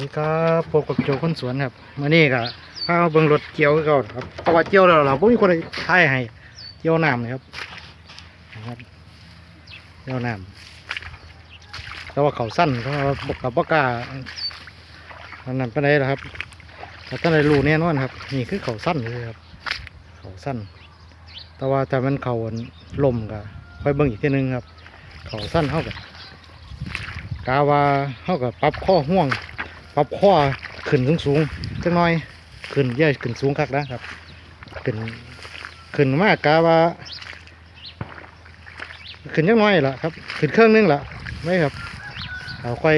นี่ครับพบกับโจคนสวนครับมื่อนี้ก็ข้าวเบิ่งรถเกี่ยวคือเก่าครับเพราะว่าเกี่ยวแล้วเราไม่มีคนท้ายให้เกี่ยวน้ำนะครับนะครับเกี่ยวน้ำแต่ว่าเขาสั้นเพราบกกับปากล้าอันนั้นเป็นล่ะครับแต่ท่านได้รู้แน่นอนครับ นี่คือเขาสั้นเลยครับ เขาสั้น แต่ว่าแต่มันเขาลมก็ค่อยเบิ่งอีกทีหนึงครับ เขาสั้นเท่ากับกาว่าเท่ากับปรับข้อห่วง ปรับข้อขึ้นสูงสูงจังน้อย ขึ้นเยอะขึ้นสูงคักนะครับ ขึ้นขึ้นมากกาว่า ขึ้นจังน้อยละครับ ขึ้นเครื่องนึงละไม่ครับ เอาค่อย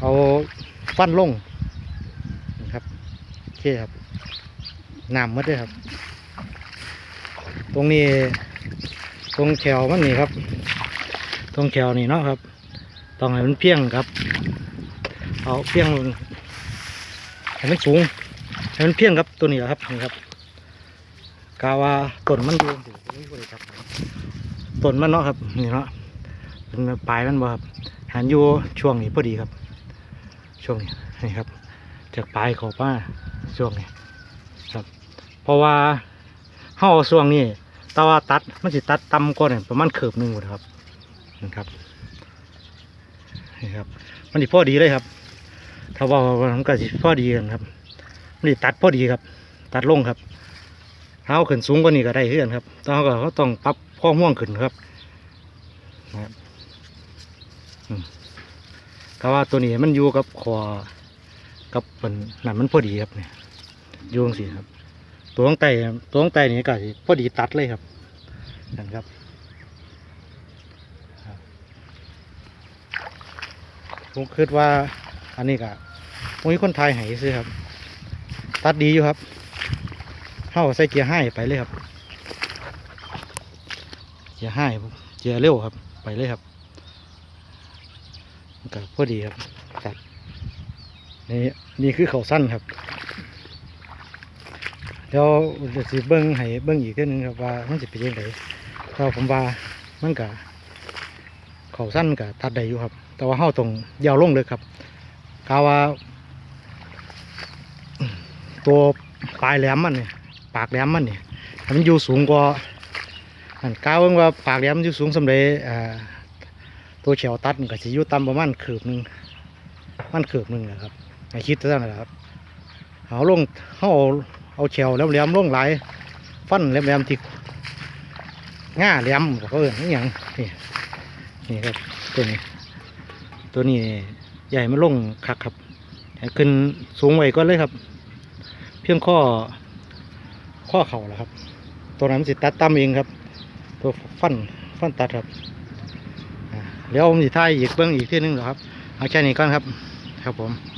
เอาฟันลงนะครับโอเคครับน้ำมัดเลยครับ ตรงนี้ตรงแถวมันนี่ครับ ตรงแถวนี่เนาะครับ ต้องให้มันเพียงครับ เอาเพียงลงให้มันสูงให้มันเพียงครับตัวนี้แหละครับนี่ครับกาว่าต้นมันดูสินี่บ่ได้ครับต้นมันเนาะครับนี่เนาะเป็นปลายมันบ่ครับหันอยู่ช่วงนี้พอดีครับ ช่วงนี้นี่ครับ จากปลายเขอป้าช่วงนี้ครับ เพราะว่าเฮาช่วงนี้แต่ว่าตัดมันสิตัดต่ำกว่านี่ประมาณเขือบหนึ่งหมดครับนะครับนี่ครับ มันสิพอดีเลยครับ ถ้าว่ามันก็สิพอดีกันครับมันสิตัดพอดีครับ ตัดลงครับเท้าขึ้นสูงกว่านี้ก็ได้เพื่อนครับตเขาก็เขาต้องปรับข้อห่วงขึ้นครับนะครับอืมแต่ว่าตัวนี้มันอยู่กับคอกับมันนั่นมันพอดีครับเนี่ยอยู่ตรงสีครับ ตัวข้างใต้ตัวข้างใต้นี่ก็สิพอดีตัดเลยครับนั่นครับผมคิดว่า อันนี้ก็มีคนไทยให้ซื้อครับ ตัดดีอยู่ครับเข้าใส่เกียร์ให้ไปเลยครับ เกียร์ให้เกียร์เร็วครับ ไปเลยครับมันก็พอดีครับตัดนี่นี่คือเขาสั้นครับเดี๋ยวจะสิเบิ้งให้เบิ้งอีกเทีนึงครับว่ามันจะเป็นยังไงถ้าผมว่ามันก็เขาสั้นกับตัดได้อยู่ครับ แต่ว่าเฮาตรงยาวลงเลยครับ กาว่าตัวปลายแหลมมันเนี่ยปากแหลมมันเนี่ยมันอยู่สูงกว่าอันกาวเบิ่งว่าปากแหลมมันอยู่สูงสำเร็จอ่าตัวเฉียวตัดมันก็จะอยู่ต่ำประมาณขืบหนึ่งมันขืบหนึ่งแหละครับให้คิดเท่านั้นแหละครับเอาลงเอาเอาเฉียวแหลมๆลงไหลฟันแหลมๆที่ง่าแหลมก็เขาเอิ้นอย่างนี่นี่ครับตัวนี้ตัวนี้ ใหญ่มาลงคักครับขึ้นสูงไว้ก็เลยครับ เพียงข้อข้อเข่าแหละครับ ตัวนั้นสิตัดตั้มเองครับ ตัวฟันฟันตัดครับอ่าเดี๋ยวผมสิท้ายอีกเบื้องอีกที่นึงเหรอครับเอาแค่นี้ก่อนครับ ครับผม